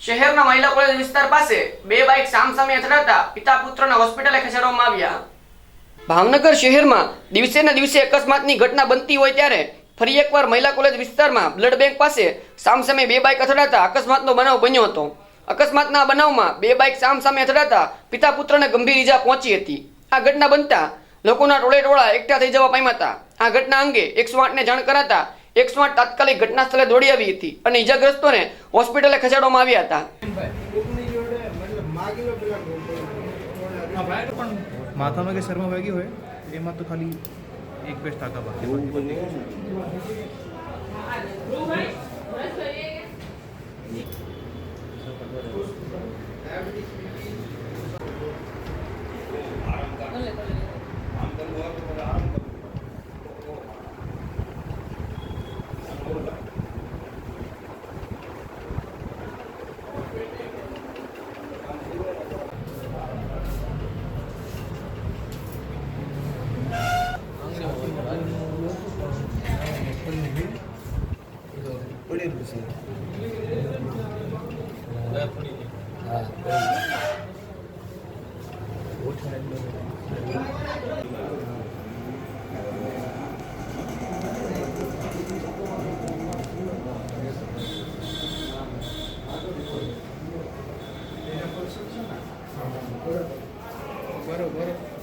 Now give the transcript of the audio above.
શહેરના મહિલા કોલેજ વિસ્તાર પાસે બે બાઇક સામસામે અથડાતા પિતા પુત્રને હોસ્પિટલે ખસેડવામાં આવ્યા. ભાવનગર શહેરમાં દિવસે ને દિવસે અકસ્માતની ઘટના બનતી હોય ત્યારે ફરી એકવાર મહિલા કોલેજ વિસ્તારમાં બ્લડ બેંક પાસે સામસામે બે બાઇક અથડાતા અકસ્માતનો બનાવ બન્યો હતો. અકસ્માતના બનાવમાં બે બાઇક સામસામે અથડાતા પિતા પુત્રને ગંભીર ઈજા પહોંચી હતી. આ ઘટના બનતા લોકોના ટોળે ટોળા એકઠા થઈ જવા પામ્યા હતા. આ ઘટના અંગે એકસો આઠને જાણ કરાતા એકસો આઠ તાત્કાલિક ઘટના સ્થળે દોડી આવી હતી અને ઈજાગ્રસ્તોને હોસ્પિટલે ખસેડવામાં આવ્યા હતા. માથામાં કે શર્મા વાગી હોય, એમાં તો ખાલી એક બે જ બાકી. 올려주세요. 아, 바로 바로